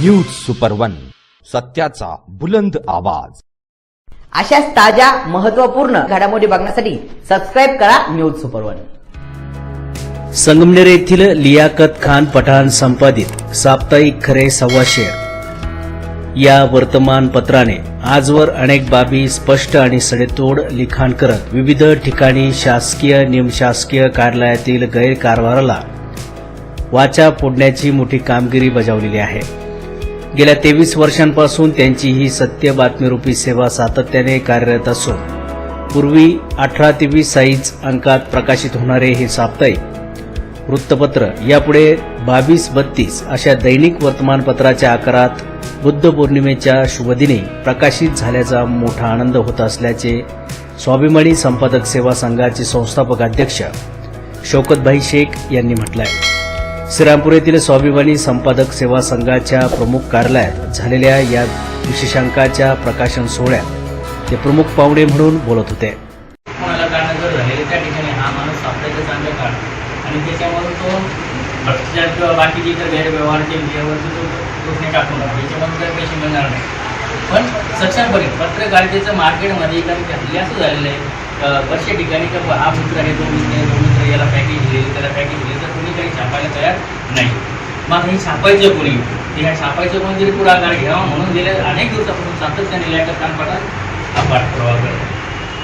News super one सत्याचा बुलंद आवाज. अशाच ताज्या महत्त्वपूर्ण घडामोडी बघण्यासाठी सबस्क्राईब करा न्यूज सुपर वन संगमनेर येथील लियाकत खान पठाण संपादित साप्ताहिक खरे सव्वा शेर या वर्तमानपत्राने आजवर अनेक बाबी स्पष्ट आणि सडेतोड लिखाण करत विविध ठिकाणी शासकीय निमशासकीय कार्यालयातील गैरकारभाराला वाचा फोडण्याची मोठी कामगिरी बजावलेली आहे. गेल्या तेवीस वर्षांपासून त्यांची ही सत्य बातमीरूपी सेवा सातत्याने कार्यरत असून पूर्वी अठरा ते वीस साईज अंकात प्रकाशित होणारे हे साप्ताहिक वृत्तपत्र यापुढे बावीस बत्तीस अशा दैनिक वर्तमानपत्राच्या आकारात बुद्ध पौर्णिमेच्या शुभदिनी प्रकाशित झाल्याचा मोठा आनंद होत असल्याचे स्वाभिमानी संपादक सेवा संघाचे संस्थापक अध्यक्ष शौकतभाई शेख यांनी म्हटलं आहे श्रीरामपूर येथील स्वाभिमानी संपादक सेवा संघाच्या प्रमुख कार्यालयात झालेल्या या विशेषांकाच्या प्रकाशन सोहळ्यात ते प्रमुख पाहुणे म्हणून बोलत होते. आणि त्याच्यामधून तो भ्रष्टाचार किंवा बाकीचे इतर तो टाकून काही पैसे मिळणार नाही. पण सक्षमपणे पत्रकारितेचं मार्केटमध्ये कारण हल्ली असं झालेलं आहे. बरेचशा ठिकाणी का हा मित्र आहे तो मित्र आहे तो मित्र आहे, याला पॅकेज दिलेली त्याला पॅकेज दिले तर कोणी काही छापायला तयार नाही. मग हे छापायचं कोणी? ते ह्या छापायचं कोणी तरी पुढाकार घ्यावा म्हणून गेल्या अनेक दिवसापासून सातत्याने लॅटर काम पडतात हा पाठपुरावा करतात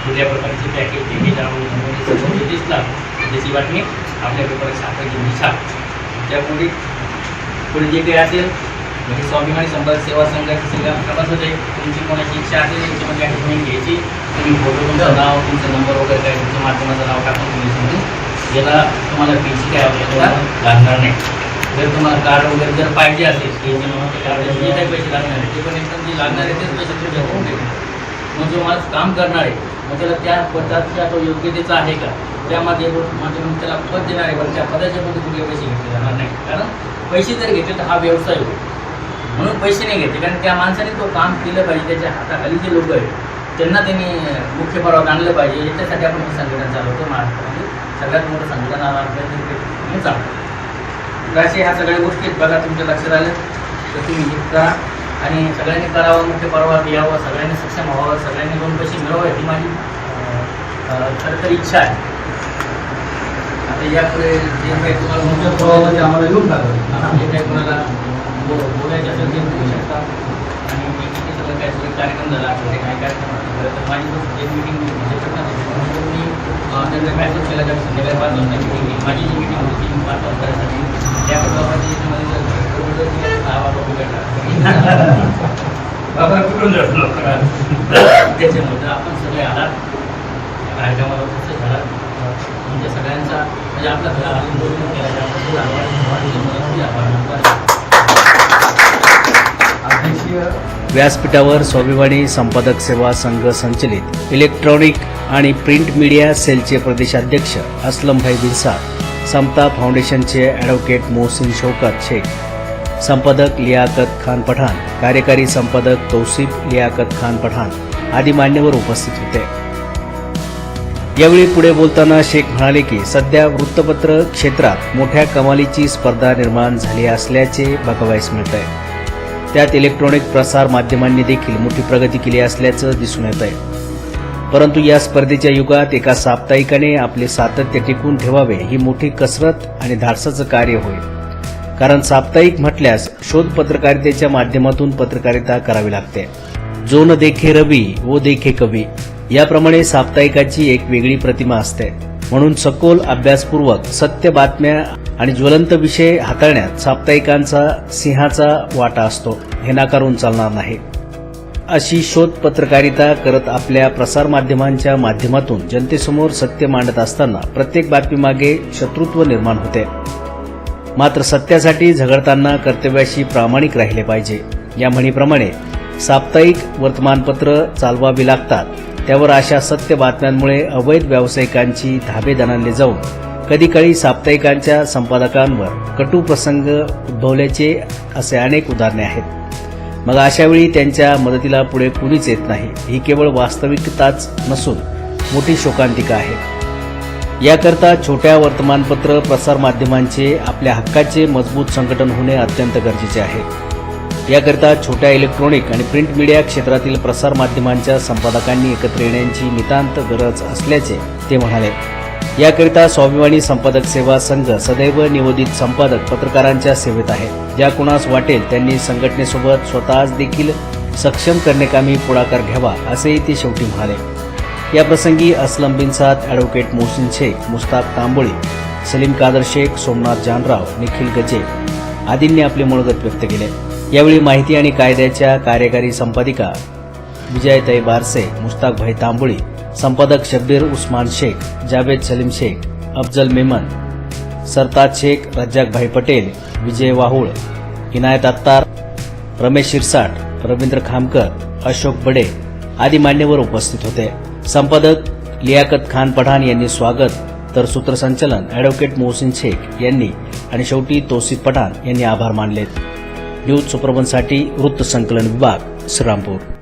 कुठल्या प्रकारचे पॅकेज पॅकेज समोर दिसला त्याची बातमी आपल्या पेपरात छापायची मी छाप त्यापुढे पुढे जे काही असेल म्हणजे स्वाभिमानी संपर्क सेवा संघाची सगळ्या सभासद होते तुमची कोणाची इच्छा असेल त्याच्यामध्ये ॲडमिट घ्यायची. तुम्ही फोटो तुमचं नाव तुमचा नंबर वगैरे काय तुमच्या माध्यमाचं नाव टाकून तुम्ही याला तुम्हाला फीची काय आवश्यकता लागणार नाही. जर तुम्हाला कार्ड वगैरे जर पाहिजे असेल की कार्ड जे काही पैसे लागणार आहे ते पण एकदम जे लागणार आहे तेच पैसे तुम्ही होऊन देणार मग जो माणूस काम करणार आहे मग त्याला त्या पदाच्या तो योग्यतेचा आहे का? त्यामध्ये माध्यमातून त्याला पद देणार आहे पण त्या पदाच्या मध्ये कुठले पैसे घेतले जाणार नाही. कारण पैसे जर घेतले तर हा व्यवसाय होतो. म्हणून पैसे नाही घेतले कारण त्या माणसाने तो काम केलं पाहिजे त्याच्या हाताखाली जे लोक आहेत त्यांना त्यांनी मुख्य पर्वात आणलं पाहिजे याच्यासाठी आपण हे संघटन चालवतो महाराष्ट्रामध्ये सगळ्यात मोठं संघटन आपल्या चालतं तर असे ह्या सगळ्या गोष्टी आहेत. बघा तुमच्या लक्षात आलं तर तुम्ही हे करा. आणि सगळ्यांनी करावं मुख्य पर्वात यावं सगळ्यांनी सक्षम व्हावं सगळ्यांनी दोन पैसे मिळवावे ही माझी खरं तर इच्छा आहे. आता यापुढे जे काही तुम्हाला मुख्य पर्वामध्ये आम्हाला येऊन टाकावं जे काही कोणाला बो- बोलायचं असेल ते बोलू शकता. आणि सगळं कार्यक्रम झाला कुठे काय कार्यक्रम असला तर माझी एक मिटिंग मी त्यांचा मॅसेज केला तर संध्याकाळी पाच वाजता आहे. माझी जी मिटिंग होती पाच वाजतासाठी त्या बाबाची याच्यामध्ये जर गडबड झाली तर सहा वाजता उघडला बाबा कुठून त्याच्यामध्ये आपण सगळे आलात या कार्यक्रमाला उपस्थित झालात तुमच्या सगळ्यांचा म्हणजे आपला घरा केला आपण खूप आभार आभार व्यासपीठावर स्वाभिमानी संपादक सेवा संघ संचलित. इलेक्ट्रॉनिक आणि प्रिंट मीडिया सेलचे प्रदेशाध्यक्ष असलमभाई बिनसार समता फाउंडेशनचे ॲडव्होकेट मोहसिन शौकत शेख संपादक लियाकत खान पठाण कार्यकारी संपादक तौसिफ लियाकत खान पठाण आदी मान्यवर उपस्थित होते. यावेळी पुढे बोलताना शेख म्हणाले की सध्या वृत्तपत्र क्षेत्रात मोठ्या कमालीची स्पर्धा निर्माण झाली असल्याचे बघावयास मिळत आहे त्यात इलेक्ट्रॉनिक प्रसार माध्यमांनी देखील मोठी प्रगती केली असल्याचं दिसून येत आहे परंतु या स्पर्धेच्या युगात एका साप्ताहिकाने आपले सातत्य टिकून ठेवावे ही मोठी कसरत आणि धाडसाचं कार्य होईल कारण साप्ताहिक म्हटल्यास शोध पत्रकारितेच्या माध्यमातून पत्रकारिता करावी लागते. जो न देखे रवी वो देखे कवी. याप्रमाणे साप्ताहिकाची एक वेगळी प्रतिमा असते. म्हणून सखोल अभ्यासपूर्वक सत्य बातम्या आणि ज्वलंत विषय हाताळण्यात साप्ताहिकांचा सिंहाचा वाटा असतो. हे नाकारून चालणार नाही. अशी शोध पत्रकारिता करत आपल्या प्रसारमाध्यमांच्या माध्यमातून जनतेसमोर सत्य मांडत असताना प्रत्येक बातमीमागे शत्रुत्व निर्माण होते. मात्र सत्यासाठी झगडताना कर्तव्याशी प्रामाणिक राहिले पाहिजे. या म्हणीप्रमाणे साप्ताहिक वर्तमानपत्र चालवावी लागतात. त्यावर अशा सत्य बातम्यांमुळे अवैध व्यावसायिकांची धाबे दणानले जाऊन कधीकाळी साप्ताहिकांच्या संपादकांवर कटू प्रसंग उद्भवल्याचे असे अनेक उदाहरणे आहेत. मग अशावेळी त्यांच्या मदतीला पुढे कुणीच येत नाही. ही केवळ वास्तविकताच नसून मोठी शोकांतिका आहे. याकरता छोट्या वर्तमानपत्र प्रसारमाध्यमांचे आपल्या हक्काचे मजबूत संघटन होणे अत्यंत गरजेचे आहे. याकरता छोट्या इलेक्ट्रॉनिक आणि प्रिंट मीडिया क्षेत्रातील प्रसार माध्यमांच्या संपादकांनी एकत्र येण्याची नितांत गरज असल्याचे ते म्हणाले. याकरिता स्वाभिमानी संपादक सेवा संघ सदैव निवोदित संपादक पत्रकारांच्या सेवेत आहे. ज्या कुणास वाटेल त्यांनी संघटनेसोबत स्वतःच देखील सक्षम करण्याकामी पुढाकार घ्यावा असेही ते शेवटी म्हणाले. याप्रसंगी असलम बिन साद ॲडव्होकेट मोहसिन शेख मुस्ताक तांबोळी सलीम कादर शेख सोमनाथ जानराव निखिल गजे आदींनी आपले मनोगत व्यक्त केले. यावेळी माहिती आणि कायद्याच्या कार्यकारी संपादिका विजयताई बारसे मुस्ताक भाई तांबोळी संपादक शब्बीर उस्मान शेख जावेद सलीम शेख अफजल मेमन सरताज शेख रज्जाकभाई पटेल विजय वाहुळ इनायत अत्तार रमेश शिरसाट रवींद्र खामकर अशोक बडे आदी मान्यवर उपस्थित होते. संपादक लियाकत खान पठाण यांनी स्वागत तर सूत्रसंचलन अॅडव्होकेट मोहसिन शेख यांनी आणि शेवटी तोसिफ पठाण यांनी आभार मानलेत. न्यूज सुप्रबनसाठी वृत्त संकलन विभाग श्रीरामपूर.